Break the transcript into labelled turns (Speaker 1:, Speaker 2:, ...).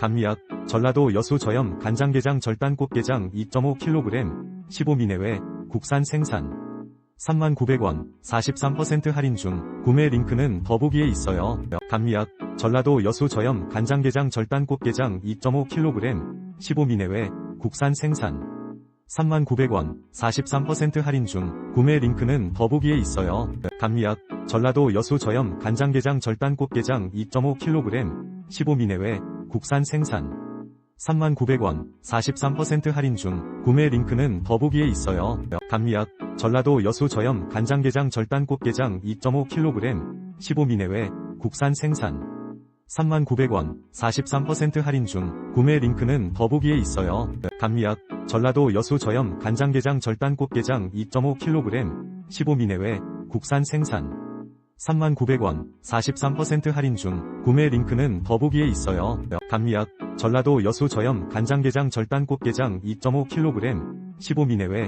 Speaker 1: 감미약, 전라도 여수 저염 간장게장 절단 꽃게장 2.5kg, 15미 내외, 국산 생산. 39,000원, 43% 할인 중, 구매 링크는 더보기에 있어요. 감미약, 전라도 여수 저염 간장게장 절단 꽃게장 2.5kg, 15미 내외, 국산 생산. 39,000원, 43% 할인 중, 구매 링크는 더보기에 있어요. 감미약, 전라도 여수 저염 간장게장 절단 꽃게장 2.5kg, 15미 내외, 국산 생산. 39,000원, 43% 할인 중, 구매 링크는 더보기에 있어요. 감미약, 전라도 여수 저염 간장게장 절단 꽃게장 2.5kg, 15미 내외, 국산 생산. 39,000원, 43% 할인 중, 구매 링크는 더보기에 있어요. 감미약, 전라도 여수 저염 간장게장 절단 꽃게장 2.5kg, 15미 내외, 국산 생산. 39,000원, 43% 할인 중, 구매 링크는 더보기에 있어요. 감미약, 전라도 여수 저염 간장게장 절단 꽃게장 2.5kg, 15미 내외,